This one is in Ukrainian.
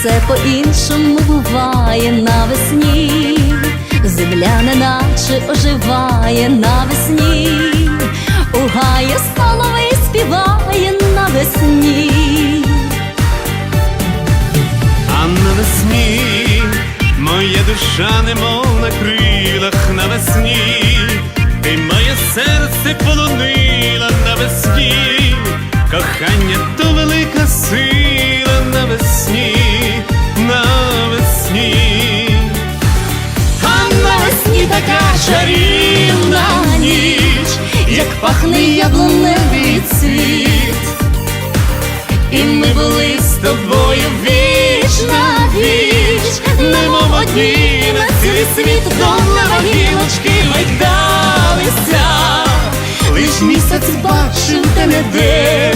все по-іншому буває навесні, земля неначе оживає навесні, у гаї соловей співає навесні. А навесні моя душа немов на крилах навесні, ти моє серце полонила навесні, кохання то велика сила чарівна ніч, як пахне яблуневий цвіт. І ми були з тобою віч на віч, немов одні на цілий світ до неба гілочки гойдалися, лиш місяць бачив те не де,